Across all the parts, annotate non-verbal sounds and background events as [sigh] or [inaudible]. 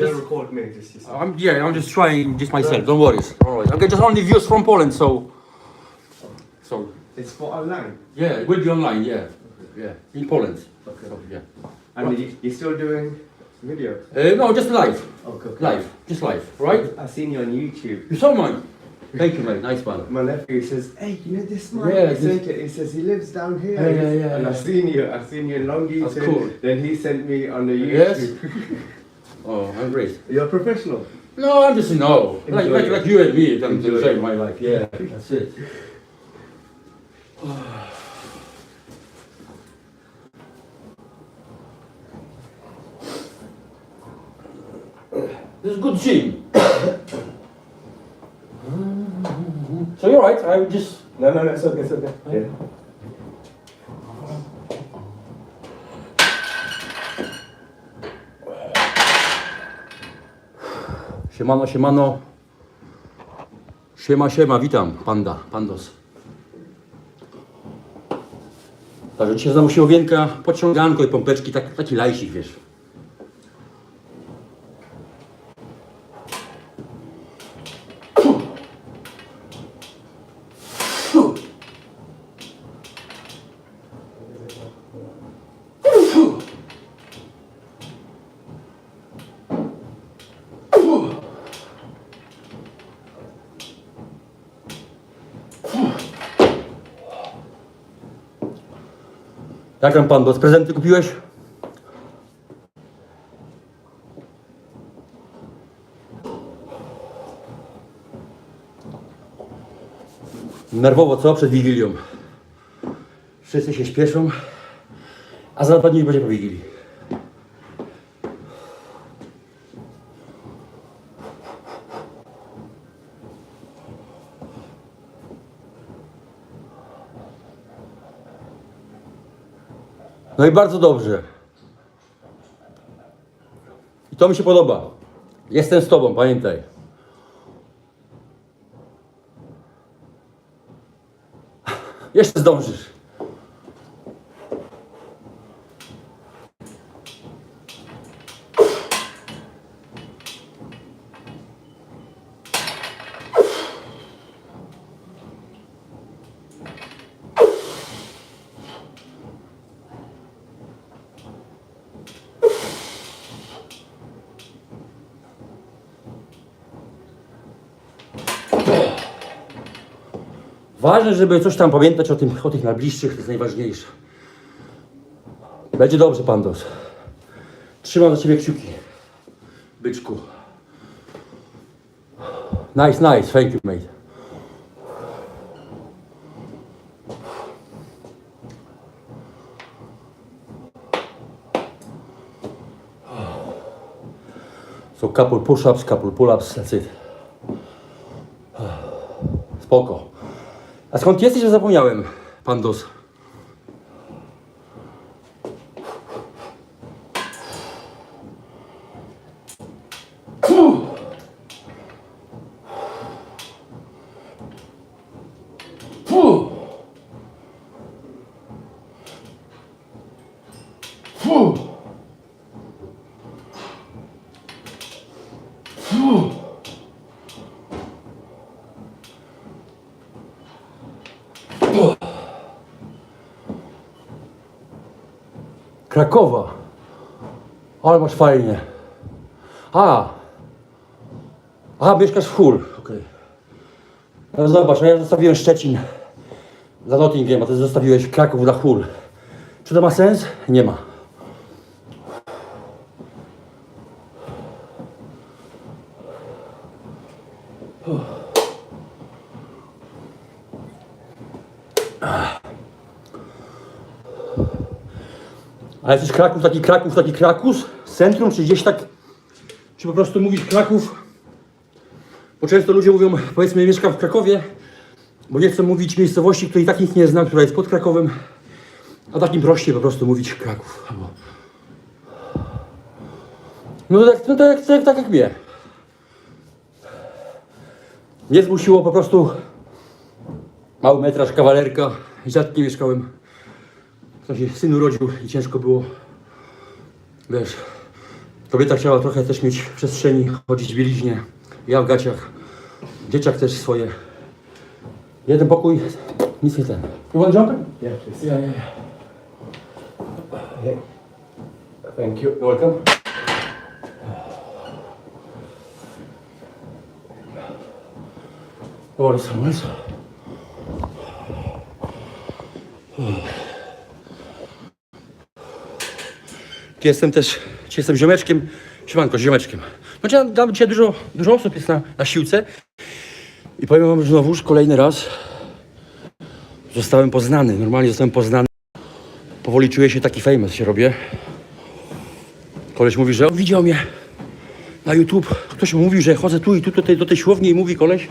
Don't record me, just yourself. I'm yeah, I'm just trying just myself. Don't worry. Don't worry. I just only views from Poland, so so It's for online. yeah, it will be online. Yeah, yeah, in Poland. Okay. So, yeah. And you, you're still doing video? Uh, no, just live, Okay, okay. live, just live. Right? I've seen you on YouTube. You saw mine. Thank you, mate. Nice man. My nephew says, "Hey, you know this man?" Yeah, he, this- he says he lives down here. Yeah, yeah, yeah, And yeah. I've seen you. I've seen you in Long That's cool. Then he sent me on the Yes. [laughs] Oh, I'm great. You're a professional. No, I'm just no, like, Enjoy like, it. like you and me. I'm Enjoy enjoying it. my life. Yeah, that's it. [sighs] This is good gym. [coughs] so you're right. I would just No, no, no. It's okay. It's okay. Yeah. Siemano, siemano. Siema, siema, witam, panda, pandos. Także dzisiaj znowu siłowienka, podciąganko i pompeczki, tak, taki lajsik, wiesz. Jak tam pandos, prezenty kupiłeś? Nerwowo co? Przed Wigilią. Wszyscy się śpieszą, a za dwa dni będzie po Wigilii. No i bardzo dobrze. I to mi się podoba. Jestem z tobą, pamiętaj. [laughs] Jeszcze zdążysz. Ważne, żeby coś tam pamiętać o, tym, o tych najbliższych, to jest najważniejsze. Będzie dobrze, Pandos. Trzymam za ciebie kciuki. Byczku. Nice, nice. Thank you, mate. So couple push-ups, couple pull-ups, that's it. Spoko. A skąd jesteś, że zapomniałem, Pandos? Krakowa. Ale masz fajnie. A. A, mieszkasz w Hull. Okej. No zobacz, no ja zostawiłem Szczecin za Nottingham, a ty zostawiłeś Kraków dla Hull. Czy to ma sens? Nie ma. A jesteś Kraków, taki Kraków, taki Krakus? Centrum, czy gdzieś tak? Czy po prostu mówisz Kraków? Bo często ludzie mówią, powiedzmy, mieszkam w Krakowie, bo nie chcę mówić miejscowości, której tak nikt nie zna, która jest pod Krakowem, a takim prościej po prostu mówić Kraków. No tak, no to jak, tak, tak jak mnie. Mnie zmusiło po prostu mały metraż, kawalerka, z dziadkiem mieszkałem. To się syn urodził i ciężko było, wiesz, Kobieta chciała trochę też mieć przestrzeni, chodzić w bieliźnie. Ja w gaciach. Dzieciak też swoje. Jeden pokój, nic nie ten. You want jumper? Yeah, please. Yeah, yeah, yeah. Thank you. You're welcome. O, Samuels. Jestem też, dzisiaj jestem ziomeczkiem, siemanko, ziomeczkiem. No dzisiaj, dam dzisiaj dużo, dużo osób jest na, na siłce i powiem wam, znowuż kolejny raz zostałem poznany, normalnie zostałem poznany. Powoli czuję się taki famous się robię. Koleś mówi, że widział mnie na YouTube. Ktoś mu mówił, że chodzę tu i tu do tej, do tej siłowni i mówi koleś.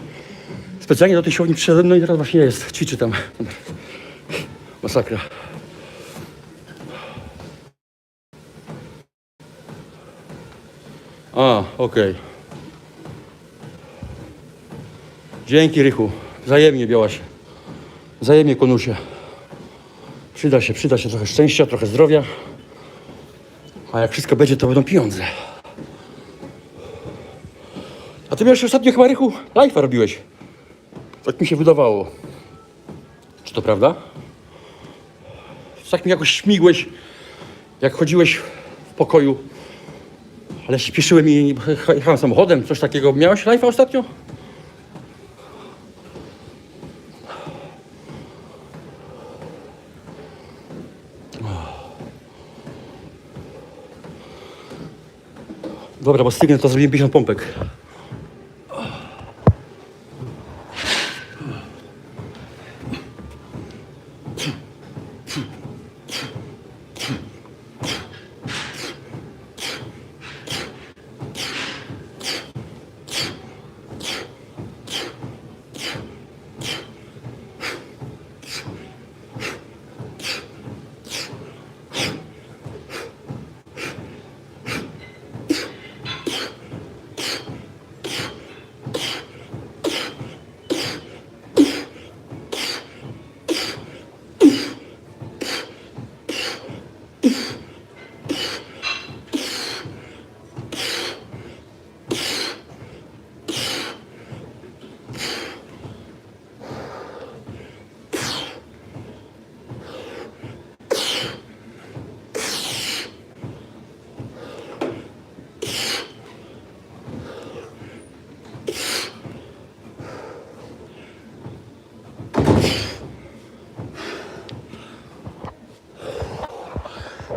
Specjalnie do tej siłowni przyszedłem, no i teraz właśnie jest, ćwiczy tam. Masakra. Okej. Dzięki Rychu. Wzajemnie Białaś. Wzajemnie Konusie. Przyda się, przyda się trochę szczęścia, trochę zdrowia. A jak wszystko będzie, to będą pieniądze. A ty miałeś ostatnio chyba Rychu live'a robiłeś. Tak mi się wydawało. Czy to prawda? Tak mi jakoś śmigłeś, jak chodziłeś w pokoju. Ale śpieszyłem i jechałem samochodem, coś takiego. Miałeś live'a ostatnio? Dobra, bo stygnie to zrobiłem 50 pompek.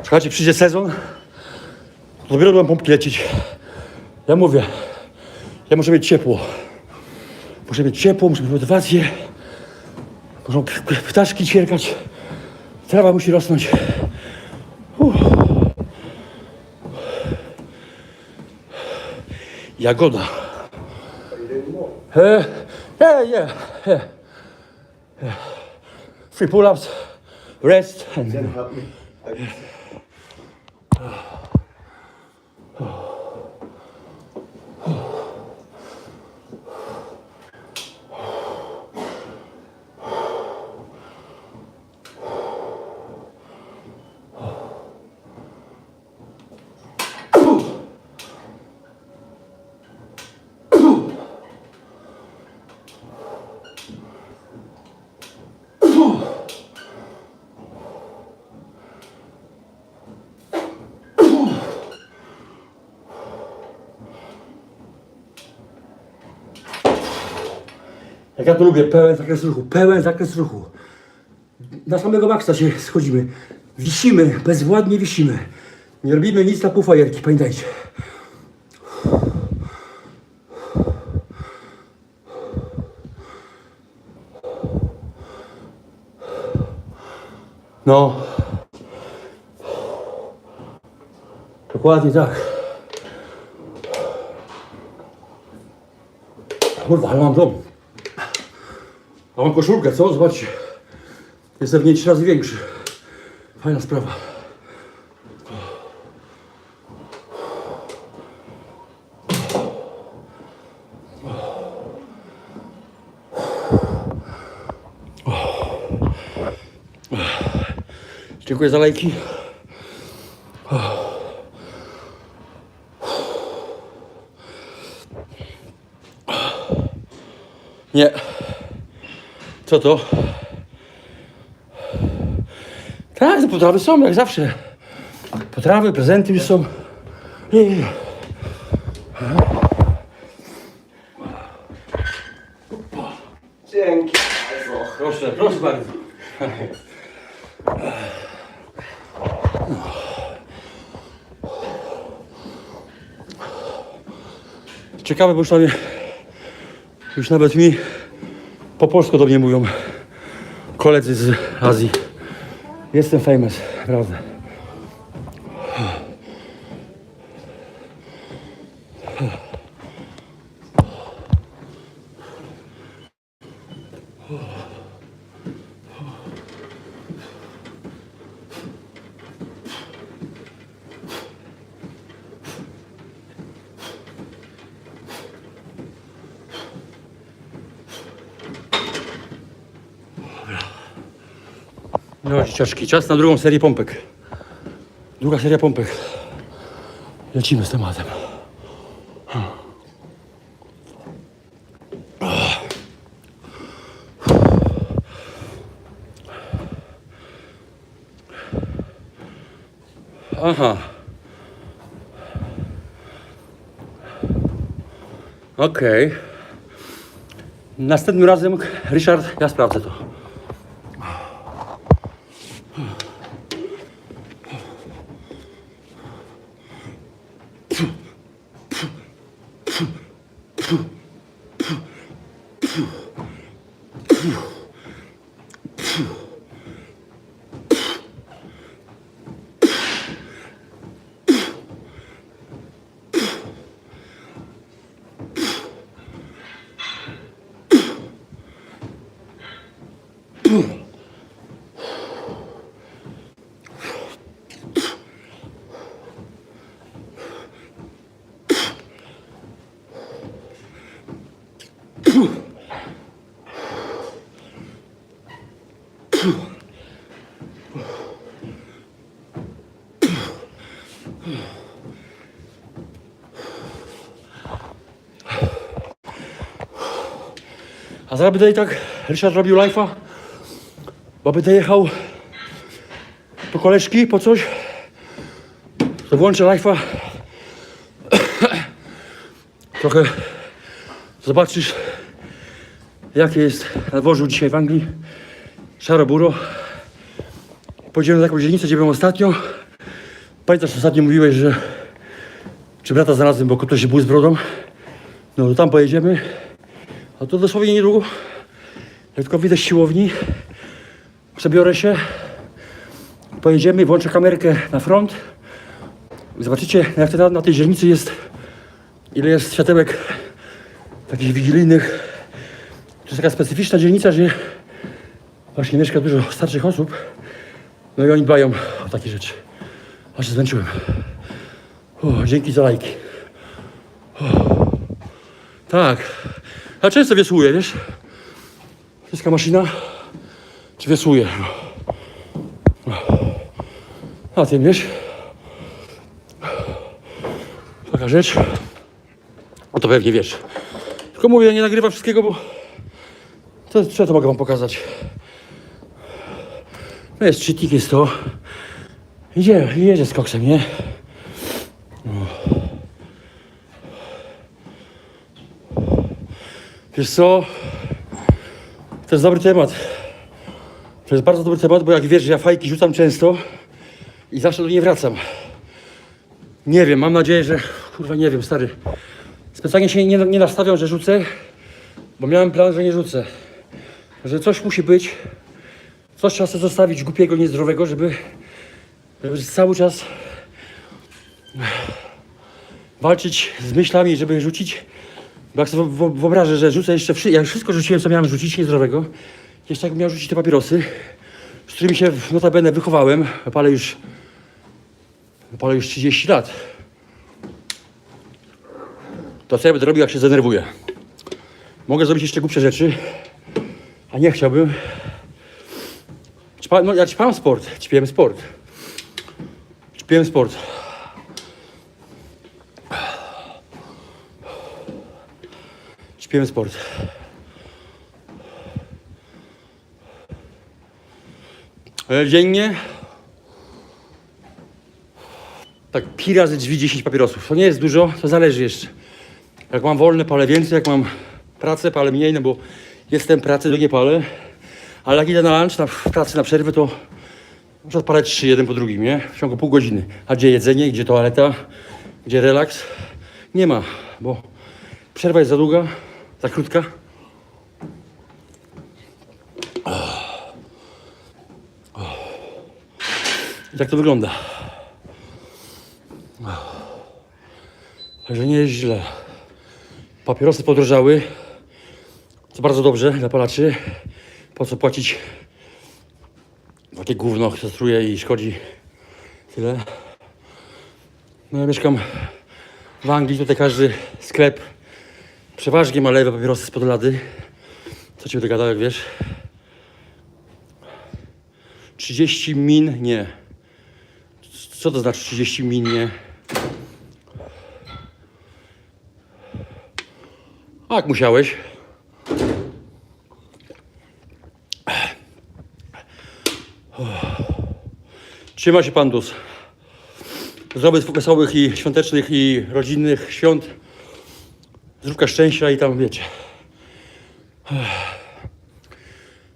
Słuchajcie, przyjdzie sezon, dopiero będą pompki lecieć. Ja mówię, ja muszę mieć ciepło. Muszę mieć ciepło, muszę mieć motywację. Muszą ptaszki ćwierkać. Trawa musi rosnąć. Uff. Jagoda. E, yeah, yeah. Three pull-ups, rest, and Then. Jak ja to lubię, pełen zakres ruchu, pełen zakres ruchu. Na samego maksa się schodzimy. Wisimy, bezwładnie wisimy. Nie robimy nic na półfajerki, pamiętajcie. No. Dokładnie tak. Kurwa, ale mam dom. A mam koszulkę, co? Zobaczcie. Jestem w niej trzy razy większy. Fajna sprawa. Dziękuję za lajki. Nie. Co to? Tak, te potrawy są jak zawsze. Potrawy, prezenty już są. Nie. Dzięki. Proszę, proszę bardzo. Ciekawe, bo już, nawet, już nawet mi po polsku do mnie mówią koledzy z Azji. Jestem famous, prawda. Dzieciaczki, czas na drugą serię pompek. Druga seria pompek. Lecimy z tematem. Aha. Okej. Następnym razem, Ryszard, ja sprawdzę to. A zaraz będę tak Ryszard robił live'a, bo będę jechał po koleżki, po coś, to włączę live'a. [coughs] Trochę zobaczysz, jakie jest na dworzu dzisiaj w Anglii. Szaro buro. Pojedziemy na taką dzielnicę, gdzie byłem ostatnio. Pamiętasz, ostatnio mówiłeś, że czy brata znalazłem, bo ktoś był z brodą. No to tam pojedziemy. A to dosłownie niedługo. Jak tylko z siłowni, przebiorę się, pojedziemy, włączę kamerkę na front. Zobaczycie, jak na, na tej dzielnicy jest, ile jest światełek takich wigilijnych. Jest taka specyficzna dzielnica, że właśnie mieszka dużo starszych osób. No i oni dbają o takie rzeczy. Aż się zmęczyłem. Dzięki za lajki. Tak. Ja często wiosłuję, wiesz? Wszystka maszyna ci wiosłuje. A ty wiesz? Taka rzecz. O to pewnie wiesz. Tylko mówię, nie nagrywam wszystkiego, bo co ja to mogę wam pokazać? No jest czytnik, jest to. Idzie, jedzie z koksem, nie? Wiesz co? To jest dobry temat. To jest bardzo dobry temat, bo jak wiesz, że ja fajki rzucam często i zawsze do niej wracam. Nie wiem, mam nadzieję, że... Kurwa, nie wiem, stary. Specjalnie się nie, nie nastawiam, że rzucę, bo miałem plan, że nie rzucę. Że coś musi być, coś trzeba sobie zostawić głupiego, niezdrowego, żeby, żeby cały czas walczyć z myślami, żeby rzucić. Bo jak sobie wyobrażę, że rzucę jeszcze ja wszystko rzuciłem, co miałem rzucić niezdrowego. Jeszcze jak miał rzucić te papierosy, z którymi się notabene wychowałem, palę już, palę już 30 lat. To co ja będę robił, jak się zdenerwuję? Mogę zrobić jeszcze głupsze rzeczy, a nie chciałbym. Ćpa, no ja ćpam sport, ćpiłem sport. Ćpiłem sport. Ćpiłem sport. E, dziennie tak pi razy drzwi 10 papierosów. To nie jest dużo, to zależy jeszcze. Jak mam wolne, palę więcej, jak mam pracę, palę mniej, no bo jestem pracy, nie palę. Ale jak idę na lunch, na pracy, na przerwę, to muszę odpalać trzy, jeden po drugim, nie? W ciągu pół godziny. A gdzie jedzenie, gdzie toaleta, gdzie relaks? Nie ma, bo przerwa jest za długa, za krótka. I tak to wygląda. Także nie jest źle. Papierosy podrożały. Co bardzo dobrze dla palaczy. Po co płacić takie gówno, które i szkodzi tyle. No ja mieszkam w Anglii, tutaj każdy sklep przeważnie ma lewe papierosy spod lady. Co ci będę gadał, jak wiesz? 30 min nie. Co to znaczy 30 min nie? A jak musiałeś? Trzyma się Pandus. Zdrowych, wesołych i świątecznych i rodzinnych świąt. Zdrówka szczęścia i tam wiecie.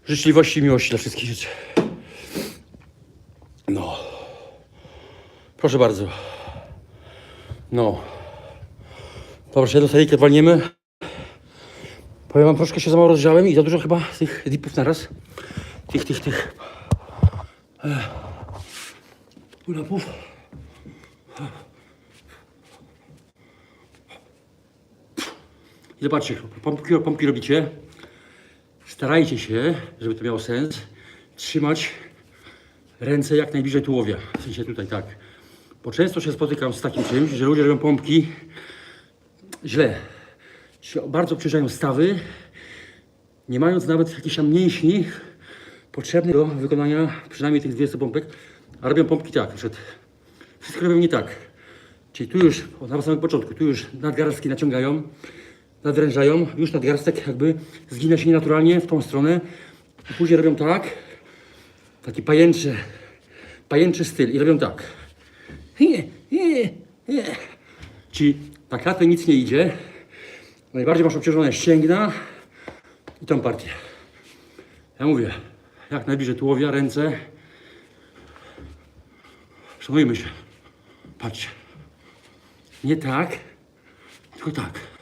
Życzliwości i miłości dla wszystkich życzę. No. Proszę bardzo. No. Dobrze, jedną seryjkę walniemy. Powiem wam, troszkę się za mało rozgrzałem i za dużo chyba tych dipów naraz. Tych, tych, tych. Pull-upów. I zobaczcie, pompki, pompki robicie. Starajcie się, żeby to miało sens, trzymać ręce jak najbliżej tułowia. W sensie tutaj tak. Bo często się spotykam z takim czymś, że ludzie robią pompki źle. Bardzo obciążają stawy, nie mając nawet jakichś tam mięśni potrzebnych do wykonania przynajmniej tych 200 pompek, a robią pompki tak, przykład wszystko robią nie tak. Czyli tu już, od na samym początku, tu już nadgarstki naciągają, nadrężają, już nadgarstek jakby zgina się nienaturalnie w tą stronę. I później robią tak, taki pajęczy, pajęczy styl i robią tak. Czyli na klatę nic nie idzie. Najbardziej masz obciążone ścięgna i tą partię. Ja mówię, jak najbliżej tułowia, ręce. Szanujmy się. Patrzcie. Nie tak, tylko tak.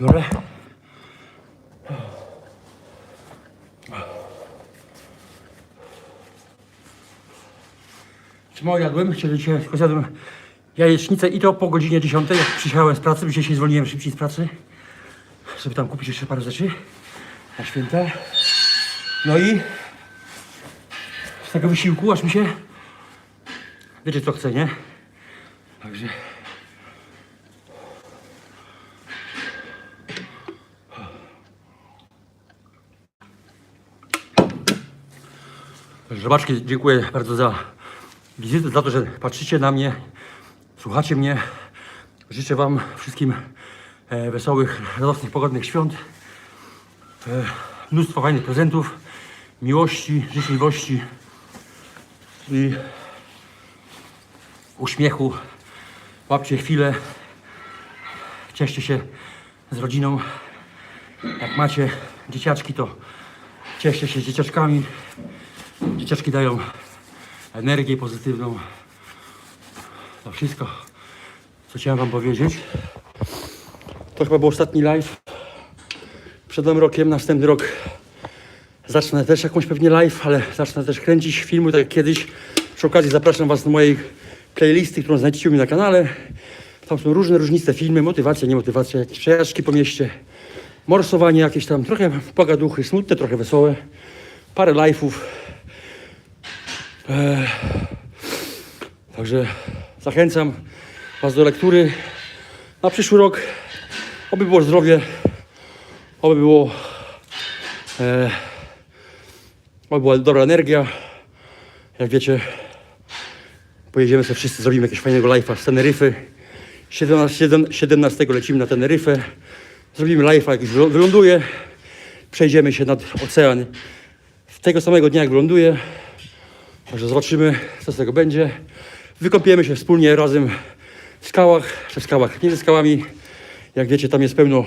Biorę. Czy mało jadłem? Czyli dzisiaj zjadłem jajecznicę i to po godzinie 10, jak przyjechałem z pracy, bo dzisiaj się zwolniłem szybciej z pracy, żeby tam kupić jeszcze parę rzeczy na święta. No i z tego wysiłku aż mi się wiecie co chcę, nie? Także Zobaczcie, dziękuję bardzo za wizytę, za to, że patrzycie na mnie, słuchacie mnie. Życzę Wam wszystkim e, wesołych, radosnych, pogodnych świąt. E, mnóstwo fajnych prezentów, miłości, życzliwości i uśmiechu. Łapcie chwilę, cieszcie się z rodziną. Jak macie dzieciaczki, to cieszcie się z dzieciaczkami. Dzieciaczki dają energię pozytywną. To wszystko, co chciałem Wam powiedzieć. To chyba był ostatni live. Przed nowym rokiem, następny rok zacznę też jakąś pewnie live, ale zacznę też kręcić filmy, tak jak kiedyś. Przy okazji zapraszam Was do mojej playlisty, którą znajdziecie u mnie na kanale. Tam są różne różniste filmy, motywacja, niemotywacja, jakieś przejażdżki po mieście, morsowanie jakieś tam, trochę pogaduchy, smutne, trochę wesołe, parę live'ów. Także zachęcam Was do lektury na przyszły rok. Oby było zdrowie, oby było, e, oby była dobra energia. Jak wiecie, pojedziemy sobie wszyscy, zrobimy jakiegoś fajnego live'a z Teneryfy. 17, 17 lecimy na Teneryfę. Zrobimy live'a, jak już wyląduje. Przejdziemy się nad ocean tego samego dnia, jak wyląduje. Także zobaczymy, co z tego będzie. Wykąpiemy się wspólnie razem w skałach, czy w skałach, między skałami. Jak wiecie, tam jest pełno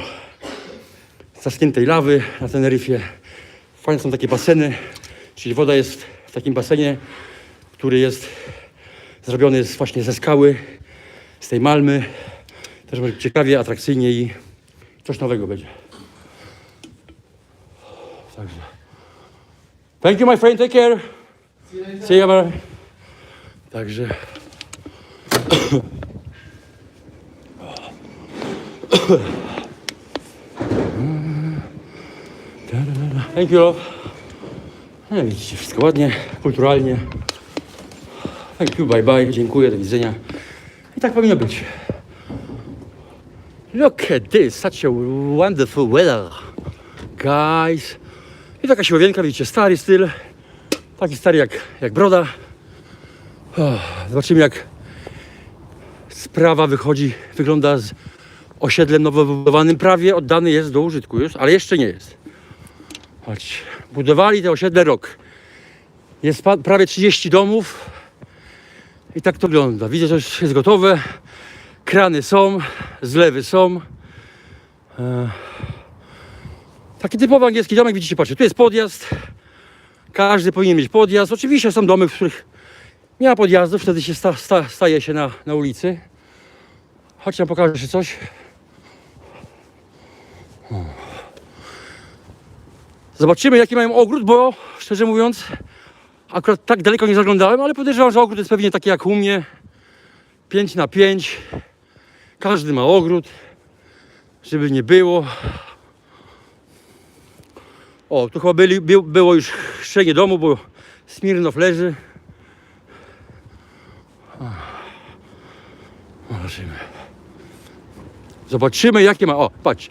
zaschniętej lawy na Teneryfie. Fajne są takie baseny, czyli woda jest w takim basenie, który jest zrobiony z, właśnie ze skały, z tej malmy. Też może być ciekawie, atrakcyjnie i coś nowego będzie. Także. Thank you, my friend. Take care. You, bye. Także. Thank you. No, widzicie, wszystko ładnie, kulturalnie. Thank you, bye bye, dziękuję, do widzenia. I tak powinno być. Look at this, such a wonderful weather. Guys. I taka siłowienka, widzicie, stary styl. Taki stary jak, jak broda. Zobaczymy jak sprawa wychodzi, wygląda z osiedlem nowo wybudowanym. Prawie oddany jest do użytku już, ale jeszcze nie jest. Chodź, budowali te osiedle rok. Jest prawie 30 domów. I tak to wygląda. Widzę, że już jest gotowe. Krany są, zlewy są. E, Taki typowy angielski domek, widzicie, patrzcie, tu jest podjazd. Każdy powinien mieć podjazd. Oczywiście są domy, w których nie ma podjazdu, wtedy się sta, sta, staje się na, na ulicy. Chodź, ja pokażę jeszcze coś. Zobaczymy, jaki mają ogród, bo szczerze mówiąc, akurat tak daleko nie zaglądałem, ale podejrzewam, że ogród jest pewnie taki jak u mnie. 5 na 5. Każdy ma ogród, żeby nie było. O, tu chyba byli, był, było już chrzczenie domu, bo Smirnow leży. Zobaczymy. Zobaczymy, jakie ma. O, patrz.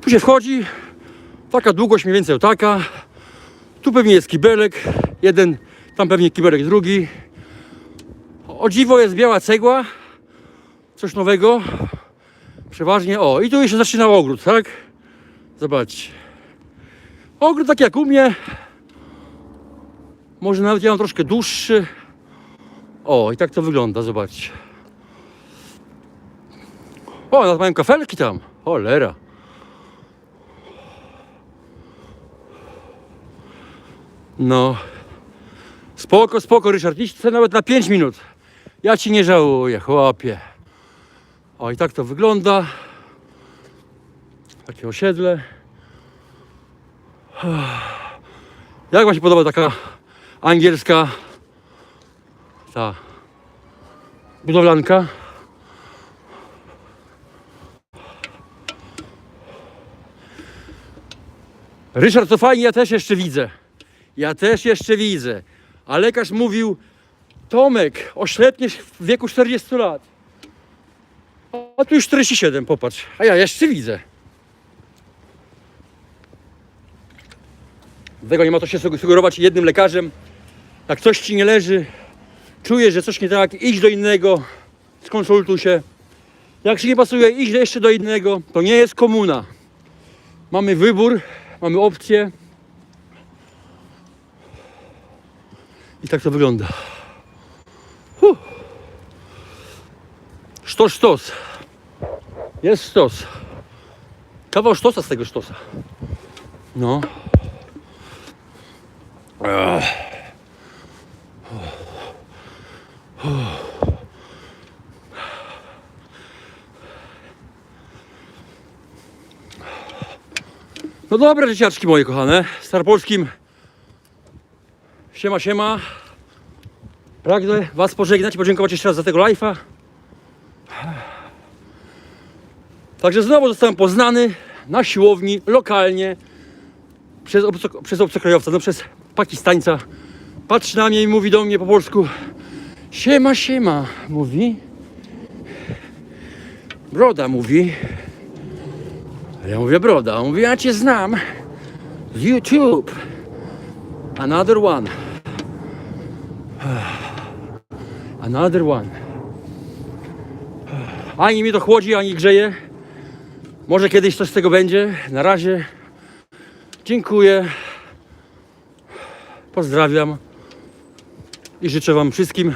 Tu się wchodzi. Taka długość mniej więcej taka. Tu pewnie jest kibelek. Jeden, tam pewnie kibelek drugi. O dziwo jest biała cegła. Coś nowego. Przeważnie. O, i tu się zaczyna ogród, tak? Zobaczcie. Ogród tak jak u mnie. Może nawet ja mam troszkę dłuższy. O, i tak to wygląda, zobaczcie. O, nawet mają kafelki tam. Cholera. No. Spoko, spoko, Ryszard. Idź nawet na 5 minut. Ja ci nie żałuję, chłopie. O, i tak to wygląda. Takie osiedle. [sighs] Jak wam się podoba taka angielska ta budowlanka? Ryszard, to fajnie, ja też jeszcze widzę. Ja też jeszcze widzę. A lekarz mówił, Tomek, oślepniesz w wieku 40 lat. A tu już 47, popatrz. A ja jeszcze widzę. Tego nie ma to się sugerować jednym lekarzem. Jak coś ci nie leży, czujesz, że coś nie tak, idź do innego, skonsultuj się. Jak się nie pasuje, idź jeszcze do innego. To nie jest komuna. Mamy wybór, mamy opcję. I tak to wygląda. Huh. Sztos, sztos. Jest sztos. Kawał sztosa z tego sztosa. No. No dobra, dzieciaczki moje kochane. Starpolskim. Siema, siema. Pragnę Was pożegnać i podziękować jeszcze raz za tego live'a. Także znowu zostałem poznany na siłowni, lokalnie, przez, obco, przez obcokrajowca, no przez Pakistańca. Patrzy na mnie i mówi do mnie po polsku Siema, siema, mówi. Broda mówi. Ja mówię, broda. On mówi, ja cię znam. Z YouTube. Another one. Another one. Ani mnie to chłodzi, ani grzeje. Może kiedyś coś z tego będzie. Na razie dziękuję. Pozdrawiam i życzę Wam wszystkim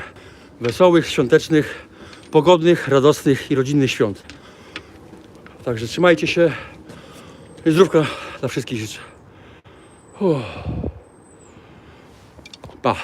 wesołych, świątecznych, pogodnych, radosnych i rodzinnych świąt. Także trzymajcie się i zdrówka dla wszystkich życzę. Uff. Pa.